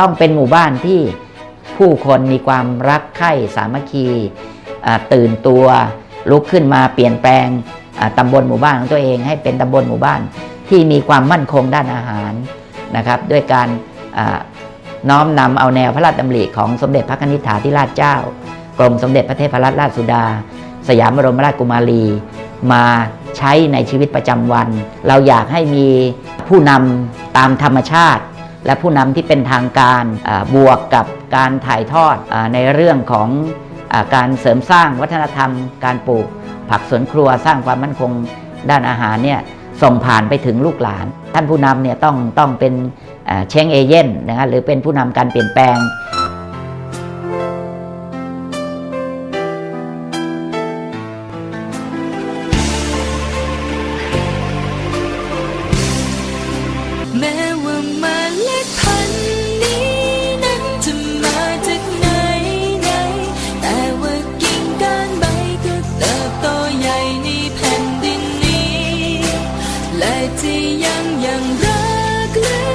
ต้องเป็นหมู่บ้านที่ผู้คนมีความรักใคร่สามัคคีตื่นตัวลุกขึ้นมาเปลี่ยนแปลงตำบลหมู่บ้านของตัวเอง ให้เป็นตำบลหมู่บ้านที่มีความมั่นคงด้านอาหารนะครับด้วยการน้อมนำเอาแนวพระราชดำริของสมเด็จพระนิธิถาธิราชเจ้ากรมสมเด็จพระเทพรัตนราชสุดา สยามบรมราชกุมารี มาใช้ในชีวิตประจำวัน เราอยากให้มีผู้นำตามธรรมชาติ และผู้นำที่เป็นทางการบวกกับการถ่ายทอดในเรื่องของการเสริมสร้างวัฒนธรรม การปลูกผักสวนครัวสร้างความมั่นคงด้านอาหารเนี่ยส่งผ่านไปถึงลูกหลาน ท่านผู้นำเนี่ยต้องต้องเป็นเช้งเอเย่นนะครหรือเป็นผู้นำการเปลี่ยนแปลง ยังยังรักลึก